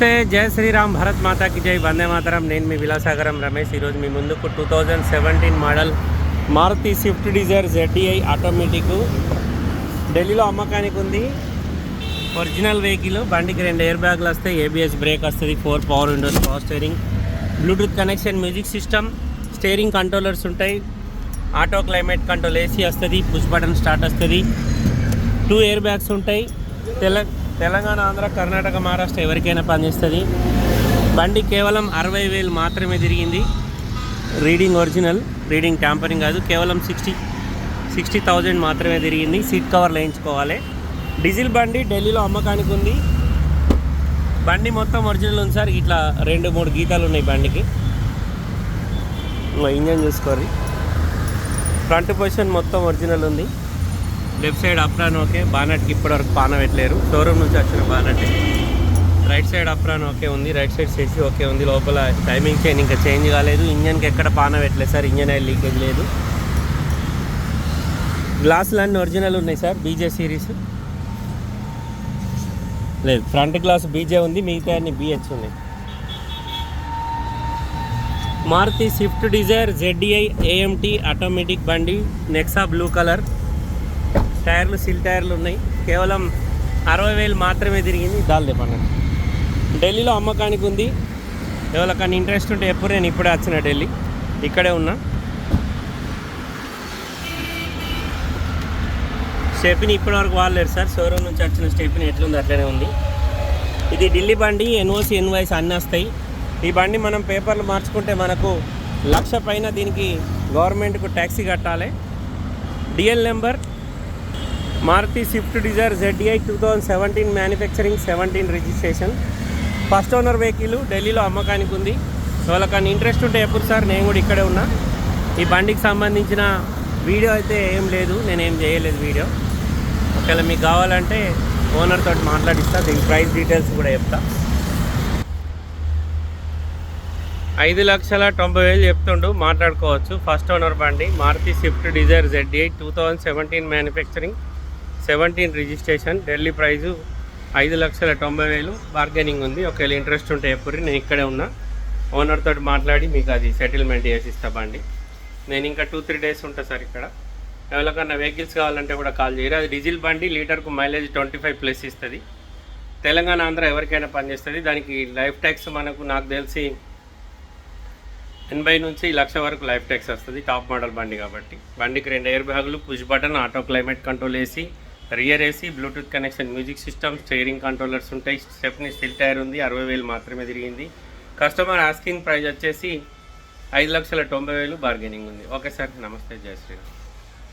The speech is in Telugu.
నమస్తే జయ శ్రీరామ్ భరత్ మాతాకి జై వందే మాతరం. నేను మీ విలాసాగరం రమేష్. ఈరోజు మీ ముందుకు two thousand seventeen model Maruti Swift Dzire ZDI automatic ఢిల్లీలో అమ్మకానికి ఉంది. ఒరిజినల్ వెహికల్ బండికి రెండు ఎయిర్ బ్యాగ్లు వస్తాయి. ఏబిఎస్ బ్రేక్ వస్తుంది four power windows power steering Bluetooth connection music system steering controllers ఉంటాయి. ఆటో క్లైమేట్ కంట్రోల్ ఏసీ వస్తుంది పుష్ బటన్ స్టార్ట్ వస్తుంది. టూ ఎయిర్ బ్యాగ్స్ ఉంటాయి. తెల్ల తెలంగాణ ఆంధ్ర కర్ణాటక మహారాష్ట్ర ఎవరికైనా పనిచేస్తుంది బండి కేవలం అరవై వేలు మాత్రమే తిరిగింది. రీడింగ్ ఒరిజినల్ రీడింగ్ ట్యాంపరింగ్ కాదు కేవలం సిక్స్టీ సిక్స్టీ థౌజండ్ మాత్రమే తిరిగింది. సీట్ కవర్ వేయించుకోవాలి డీజిల్ బండి ఢిల్లీలో అమ్మకానికి ఉంది. బండి మొత్తం ఒరిజినల్ ఉంది సార్. ఇట్లా రెండు మూడు గీతాలు ఉన్నాయి బండికి. ఇంజన్ చూసుకోర్రి. ఫ్రంట్ పొజిషన్ మొత్తం ఒరిజినల్ ఉంది. Left side apron okay. బానట్కి ఇప్పటివరకు పాన పెట్టలేరు. షోరూమ్ నుంచి వచ్చిన bonnet right side apron okay ఉంది. రైట్ సైడ్ సెసి ఓకే ఉంది. లోపల టైమింగ్ చైన్ ఇంకా చేంజ్ కాలేదు. ఇంజన్కి ఎక్కడ పాన పెట్టలేదు సార్. ఇంజన్ ఆయిల్ లీకేజ్ లేదు. గ్లాసులు అన్నీ ఒరిజినల్ ఉన్నాయి సార్. BJ series. లేదు ఫ్రంట్ గ్లాస్ బీజే ఉంది. మిగతా అన్ని బిహెచ్ ఉన్నాయి. Maruti Swift Dzire ZDI AMT automatic బండి నెక్సా బ్లూ కలర్. టైర్లు సిల్ టైర్లు ఉన్నాయి. కేవలం అరవై వేలు మాత్రమే తిరిగింది. దాల్దే పన్నెండు ఢిల్లీలో అమ్మకానికి ఉంది. ఎవరికన్నా ఇంట్రెస్ట్ ఉంటే ఎప్పుడు నేను ఇప్పుడే వచ్చిన ఢిల్లీ. ఇక్కడే ఉన్నా. స్టెప్ని ఇప్పటివరకు వాడలేరు సార్. షోరూమ్ నుంచి వచ్చిన స్టెప్ని ఎట్లుంది అట్లనే ఉంది. ఇది ఢిల్లీ బండి ఎన్ఓసి ఎన్వైస్ అన్నీ వస్తాయి. ఈ బండి మనం పేపర్లు మార్చుకుంటే మనకు లక్ష పైన దీనికి గవర్నమెంట్కు ట్యాక్సీ కట్టాలి. DL number Maruti Swift Dzire ZI two thousand seventeen manufacturing seventeen registration first owner vehicle ఢిల్లీలో అమ్మకానికి ఉంది. సో వాళ్ళకన్నా ఇంట్రెస్ట్ ఉంటే ఎప్పుడు సార్? నేను కూడా ఇక్కడే ఉన్నా. ఈ బండికి సంబంధించిన వీడియో అయితే ఏం లేదు. నేనేం చేయలేదు వీడియో. ఒకవేళ మీకు కావాలంటే ఓనర్ తోటి మాట్లాడిస్తా. దీని ప్రైస్ డీటెయిల్స్ కూడా చెప్తా. ఐదు లక్షల తొంభై వేలు చెప్తుండు. మాట్లాడుకోవచ్చు. ఫస్ట్ ఓనర్ బండి. Maruti Swift Dzire ZD two thousand seventeen manufacturing seventeen registration Delhi price ఐదు లక్షల తొంభై వేలు. బార్గెనింగ్ ఉంది. ఒకవేళ ఇంట్రెస్ట్ ఉంటే ఎప్పుడు? నేను ఇక్కడే ఉన్నా. ఓనర్ తోటి మాట్లాడి మీకు అది సెటిల్మెంట్ చేసి ఇస్తామండి నేను ఇంకా టూ త్రీ డేస్ ఉంటా సార్ ఇక్కడ. ఎవరికన్నా వెహికల్స్ కావాలంటే కూడా కాల్ చేయరు? అది డీజిల్ బండి లీటర్కు మైలేజ్ ట్వంటీ ఫైవ్ ప్లస్ ఇస్తుంది. తెలంగాణ ఆంధ్ర ఎవరికైనా పనిచేస్తుంది. దానికి లైఫ్ ట్యాక్స్ మనకు నాకు తెలిసి ఎనభై నుంచి లక్ష వరకు లైఫ్ ట్యాక్స్ వస్తుంది. టాప్ మోడల్ బండి కాబట్టి. బండికి రెండు ఎయిర్ బ్యాగులు push button auto climate control వేసి rear AC Bluetooth connection music system steering controllers ఉంటాయి. స్టెప్ని స్టిల్ టైర్ ఉంది అరవై వేలు మాత్రమే తిరిగింది. కస్టమర్ ఆస్కింగ్ ప్రైస్ వచ్చేసి ఐదు లక్షల తొంభై వేలు బార్గెనింగ్ ఉంది. ఓకే సార్ నమస్తే జయ శ్రీరామ్.